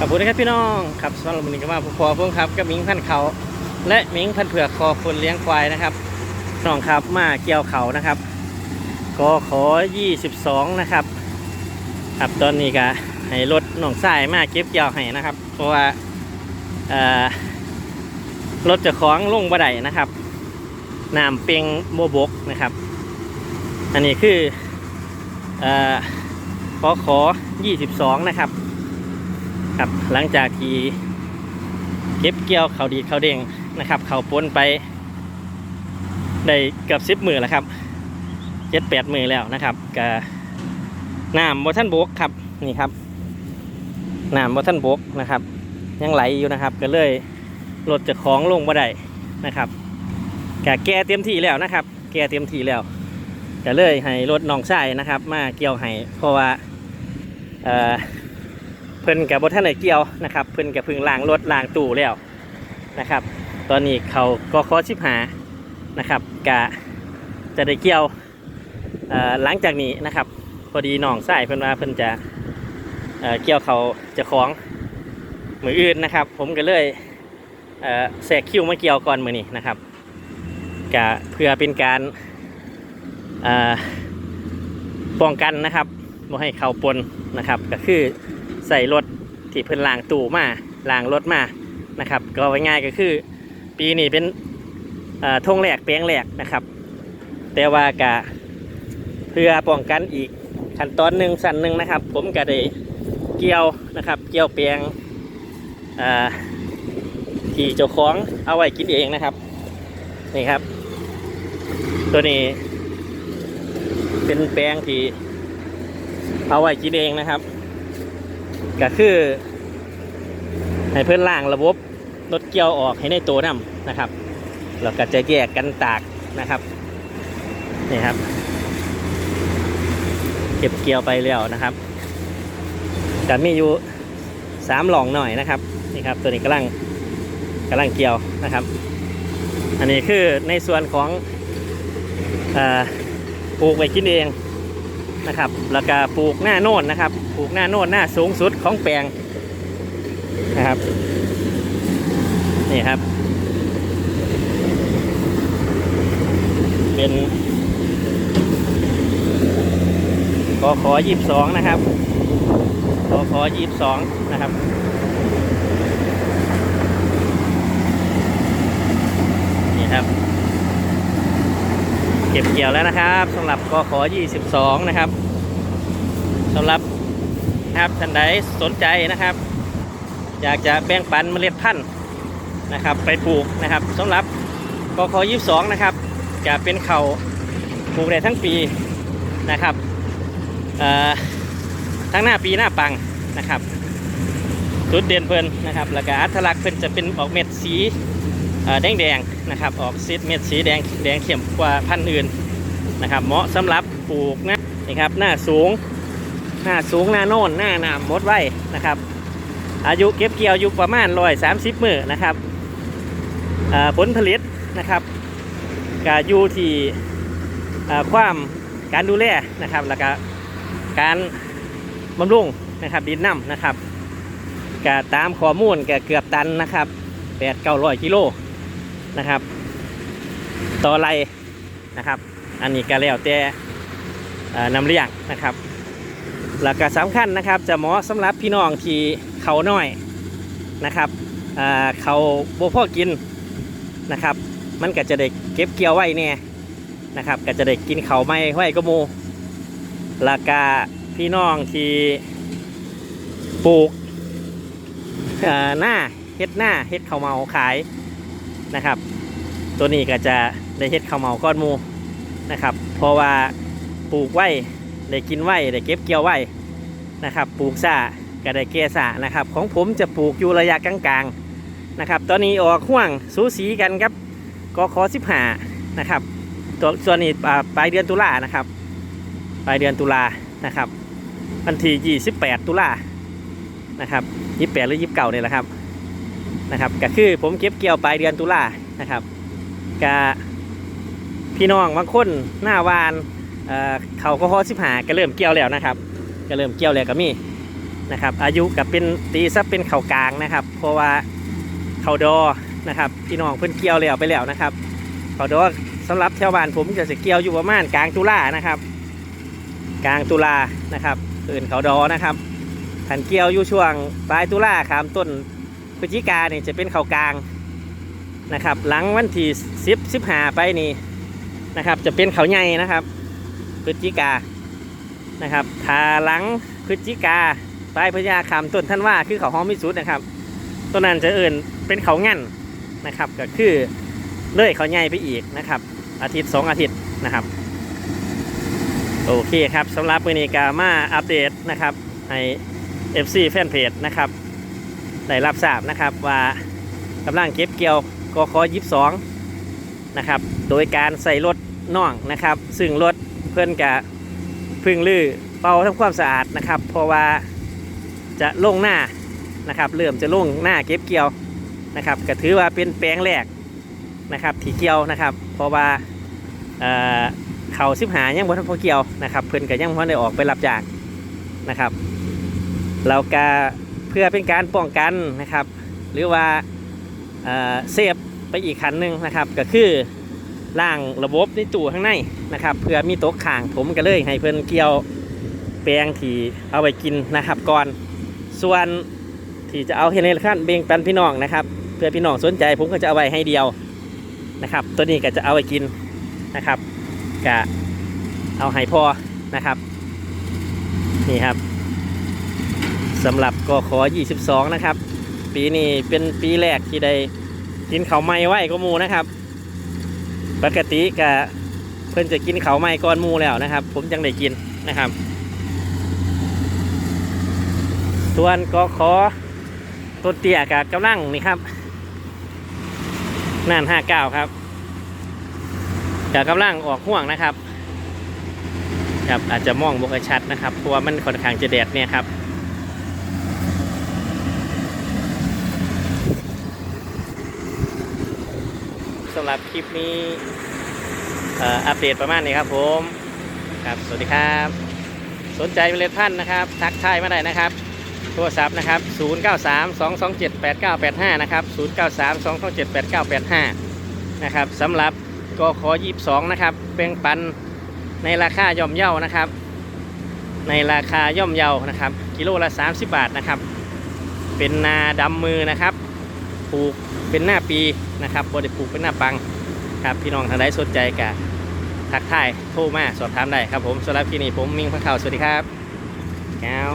ขอบคุณนะครับพี่น้องครับสำหรับวันนี้ก็มาพอเพิ่งครับกับมิงพันเขาและมิงพันเผือกคอคนเลี้ยงควายนะครับน้องครับมาเกี่ยวเขานะครับก็ขอ 22 นะครับ ครับตอนนี้ก็ให้รถน้องสายมาเก็บเกี่ยวให้นะครับ เพราะว่ารถจะคล้องลงบ่ได้นะครับน้ำเปียงโมบกนะครับ อันนี้คืออขอขอ 22 นะครับ ครับหลังจากที่เก็บเกี่ยวเขาดีเขาเด้งนะครับ เขาปนไปได้เกือบสิบมือแล้วครับเจ็ดแปดมือแล้วนะครับกับน้ำบท่านบกครับนี่ครับน้ำบท่านบกนะครับ ยังไหลอยู่นะครับ ก็เลยรถจะคล้องลงบ่ได้นะครับกะแก่เต็มที่แล้วนะครับ แก่เต็มที่แล้วก็เลยให้รถน้องชายนะครับ มาเกี่ยวให้เพราะว่าเอ่อ เพิ่นกับบท่านไหนเกี่ยวนะครับ เพิ่นกับพึ่งล้างรถล้างตู้แล้วนะครับ ตอนนี้เขาก็ขอชิบหานะครับกะจะได้เกี่ยวหลังจากนี้นะครับ พอดีน้องใสายเพิ่นว่าเพิ่นจะเเกี่ยวเขาจะคล้องมืออื่นนะครับ ผมก็เลยแทรกคิวมาเกี่ยวก่อนมือนี้นะครับกะเพื่อเป็นการป้องกันนะครับบ่ให้เขาปนนะครับ ก็คือ ใส่รถที่เพิ่นล้างตู้มาล้างรถมานะครับ ก็ไว้ง่ายก็คือปีนี้เป็นทงแหลกแปลงแหลกนะครับ แต่ว่ากะเพื่อป้องกันอีกขั้นตอนหนึ่งสั้นหนึ่งนะครับ ผมก็ได้เกี่ยวนะครับ เกี่ยวแปลงที่เจ้าของเอาไว้กินเองนะครับนี่ครับ ตัวนี้ เป็นแปลงที่เอาไว้กินเองนะครับ ก็คือ ให้เพื่อนล่างระบบรถเกี่ยวออกให้ในตัวน้ำนะครับเราก็จะแยกกันตากนะครับนี่ครับ เก็บเกี่ยวไปแล้วนะครับจะมีอยู่สามหลองหน่อยนะครับนี่ครับ ตัวนี้กำลังกำลังเกี่ยวนะครับ อันนี้คือในส่วนของอปลูกไว้กินเอง นะครับแล้วก็ปลูกหน้าโน่นนะครับปลูกหน้าโน่นหน้าสูงสุดของแปลงนะครับนี่ครับ เป็นกขอยี่สิบสองนะครับกขอยี่สิบสองนะครับนี่ครับ ก็บเกี่ยวแล้วนะครับสำหรับกขอ 22 นะครับสำหรับนะครับท่านใดสนใจนะครับ อยากจะแบ่งปันเมล็ดพันธุ์นะครับ ไปปลูกนะครับสำหรับกขอ 22 นะครับ จะเป็นเขาปลูกได้ทั้งปีนะครับเอ่อทั้งหน้าปีหน้าปังนะครับจุดเด่นเพิ่นนะครับแล้วก็อัตลักษณ์เพิ่นจะเป็นออกเม็ดสี แดงแดงนะครับออกซีดเม็ดสีแดงแดงเข้มกว่าพันธุ์อื่นนะครับ เหมาะสำหรับปลูกนะนี่ครับหน้าสูงหน้าสูงหน้าโน่นหน้าหนามมดไว้นะครับ อายุเก็บเกี่ยวอยู่ประมาณร้อยสามสิบมือนะครับผลผลิตนะครับก็อยู่ที่ความการดูแลนะครับแล้วก็การบำรุงนะครับดินน้ำนะครับก็ตามข้อมูลกเกือบตันนะครับแปดเก้าร้อยกิโล นะครับ ต่อไรนะครับ อันนี้ก็แล้วแต่นำเลี้ยงนะครับหลักการสำคัญนะครับ จะเหมาะสำหรับพี่น้องที่เขาน้อยนะครับเขาโบพ่อกินนะครับ มันก็จะได้เก็บเกี่ยวไว้เนี่ยนะครับ ก็จะได้กินเขาไม่ไว้ก็มูหลักการพี่น้องที่ปลูกหน้าเฮ็ดหน้าเฮ็ดเขาเมาขาย นะครับ ตัวนี้ก็จะได้เฮ็ดข้าวเมาก้อนมูนะครับ เพราะว่าปลูกไว้ได้กินไว้ได้เก็บเกี่ยวไว้นะครับ ปลูกซาก็ได้แก่ซ่านะครับ ของผมจะปลูกอยู่ระยะกลางๆนะครับ ตอนนี้ออกห่วงสูสีกันครับกขอสิบหานะครับตัวส่วนนี้ปลายเดือนตุลานะครับ ปลายเดือนตุลานะครับวันที่28 ตุลานะครับยี่สิบแปดหรือยี่สิบเก้าเนี่ยแหละครับ นะครับก็คือผมเก็บเกี่ยวปลายเดือนตุลานะครับกะพี่น้องบางคนหน้าวานเอ่อเขาก็พอสิบหาก็เริ่มเกี่ยวแล้วนะครับก็เริ่มเกี่ยวแล้วก็มีนะครับ อายุกับเป็นตีซับเป็นเข่ากลางนะครับ เพราะว่าเข่าดอนะครับพี่น้องเพิ่นเกี่ยวแล้วไปแล้วนะครับเข่าดอสำหรับแถวบ้านผมจะสเกี่ยวอยู่ประมาณกลางตุลานะครับ กลางตุลานะครับอื่นเข่าดอนะครับขันเกี่ยวอยู่ช่วงปลายตุลาขามต้น พฤศจิกาเนี่ยจะเป็นเขากลางนะครับ หลังวันที่สิบสิบหาไปนี่นะครับ จะเป็นเขาใหญ่นะครับพฤศจิกานะครับถ้าหลังพฤศจิกาปลายพฤศจิกาขามต้นท่านว่าคือเขาห้องมิสุดนะครับต้นนั้นจะเอื่นเป็นเขางั่นนะครับก็คือเลื่อยเขาใหญ่ไปอีกนะครับ อาทิตย์สองอาทิตย์นะครับโอเคครับสำหรับมือนี้กามาอัปเดตนะครับให้ FC แฟนเพจนะครับ ได้รับทราบนะครับว่ากำลังเก็บเกี่ยวกคยิบสองนะครับโดยการใส่รถน่องนะครับ ซึ่งรถเพื่อนกะพึ่งลื้อเป่าทำความสะอาดนะครับ เพราะว่าจะลงหน้านะครับเริ่มจะลงหน้าเก็บเกี่ยวนะครับก็ถือว่าเป็นแปลงแรกนะครับที่เกี่ยวนะครับ เพราะว่าเอ่อเขาสิบหายังบ่ทันพอเกี่ยวนะครับ เพิ่อนก็ยังบ่ได้ออกไปรับจางนะครับเราก็ พื่อเป็นการป้องกันนะครับ หรือว่าเซฟไปอีกขันหนึ่งนะครับ ก็คือล่างระบบในตู้ข้างในนะครับ เพื่อมีโต๊ะข่างผมก็เลยให้เพิ่นเกี่ยวแปลงที่เอาไปกินนะครับก่อน ส่วนที่จะเอาเฮเลขั้นเบ่งปันพี่น้องนะครับ เพื่อพี่น้องสนใจผมก็จะเอาไว้ให้เดียวนะครับ ตัวนี้ก็จะเอาไปกินนะครับกะเอาให้พอนะครับ นี่ครับ สำหรับกขอ 22 นะครับ ปีนี้เป็นปีแรกที่ได้กินเขาไม้ไหวก็มูนะครับ ปกติกะเพิ่นจะกินเขาไม้ก่อนมูแล้วนะครับ ผมจังได้กินนะครับ ส่วนกขอต้นเตี้ยกับกำลังนี่ครับนั่น59ครับจะกำลังออกห่วงนะครับครับอาจจะมองบกชัดนะครับเพราะว่ามันค่อนข้างจะแดดเนี่ยครับ สำหรับคลิปนี้อัปเดตประมาณนี้ครับผมครับสวัสดีครับ สนใจเมล็ดพันธุ์นะครับ ทักทายมาได้นะครับโทรศัพท์นะครับ 0932278985 นะครับ 0932278985 นะครับสำหรับกขอยีบสองนะครับเป็นปันในราคาย่อมเยานะครับ ในราคาย่อมเยานะครับ กิโลละ 30 บาทนะครับ เป็นนาดำมือนะครับ ปลูกเป็นหน้าปีนะครับบริปลูกเป็นหน้าปังครับพี่น้องทางใดสนใจกะทักทายโทรมาสอบถามได้ครับผมสำหรับที่นี่ผมมิงพังเข่าสวัสดีครับแก้ว